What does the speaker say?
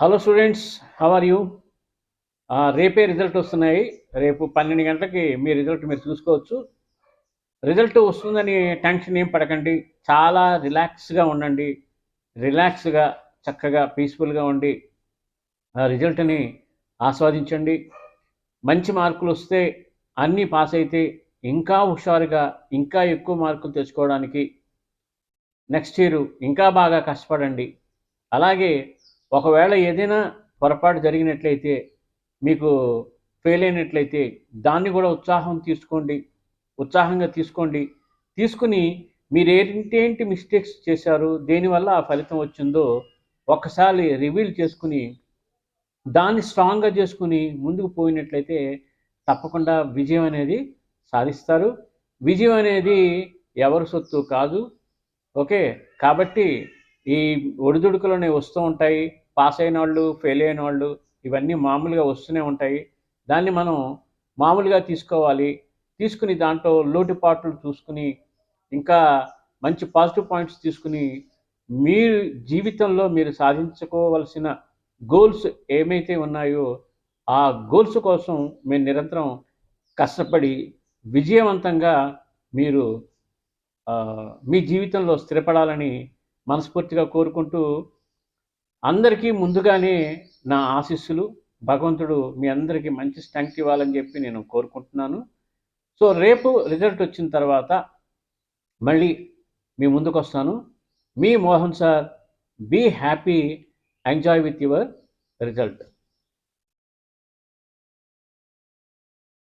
Hello students how are you రేపే result వస్తున్నాయి. రేపు పన్నెండు గంటలకి మీ రిజల్ట్ మీరు చూసుకోవచ్చు. రిజల్ట్ వస్తుందని టెన్షన్ ఏం పడకండి. చాలా రిలాక్స్గా ఉండండి. రిలాక్స్గా చక్కగా పీస్ఫుల్గా ఉండి ఆ రిజల్ట్ని ఆస్వాదించండి. మంచి మార్కులు వస్తే అన్నీ పాస్ అయితే ఇంకా హుషారుగా ఇంకా ఎక్కువ మార్కులు తెచ్చుకోవడానికి నెక్స్ట్ ఇయర్ ఇంకా బాగా కష్టపడండి. అలాగే ఒకవేళ ఏదైనా పొరపాటు జరిగినట్లయితే మీకు ఫెయిల్ అయినట్లయితే దాన్ని కూడా ఉత్సాహం తీసుకోండి. ఉత్సాహంగా తీసుకోండి. తీసుకుని మీరు ఏంటేంటి మిస్టేక్స్ చేశారు దేనివల్ల ఆ ఫలితం వచ్చిందో ఒక్కసారి రివీల్ చేసుకుని దాన్ని స్ట్రాంగ్గా చేసుకుని ముందుకు పోయినట్లయితే తప్పకుండా విజయం అనేది సాధిస్తారు. విజయం అనేది ఎవరి సొత్తు కాదు. ఓకే? కాబట్టి ఈ ఒడిదుడుకులు అనేవి వస్తూ ఉంటాయి పాస్ అయిన వాళ్ళు ఫెయిల్ అయిన వాళ్ళు ఇవన్నీ మామూలుగా వస్తూనే ఉంటాయి. దాన్ని మనం మామూలుగా తీసుకోవాలి. తీసుకుని దాంట్లో లోటుపాట్లు చూసుకుని ఇంకా మంచి పాజిటివ్ పాయింట్స్ తీసుకుని మీరు జీవితంలో మీరు సాధించుకోవలసిన గోల్స్ ఏమైతే ఉన్నాయో ఆ గోల్స్ కోసం మేము నిరంతరం కష్టపడి విజయవంతంగా మీరు మీ జీవితంలో స్థిరపడాలని మనస్ఫూర్తిగా కోరుకుంటూ అందరికీ ముందుగానే నా ఆశీస్సులు. భగవంతుడు మీ అందరికీ మంచి స్ట్రెంగ్త్ ఇవ్వాలని చెప్పి నేను కోరుకుంటున్నాను. సో రేపు రిజల్ట్ వచ్చిన తర్వాత మళ్ళీ మీ ముందుకు వస్తాను. మీ Mohan sir be happy enjoy with your result.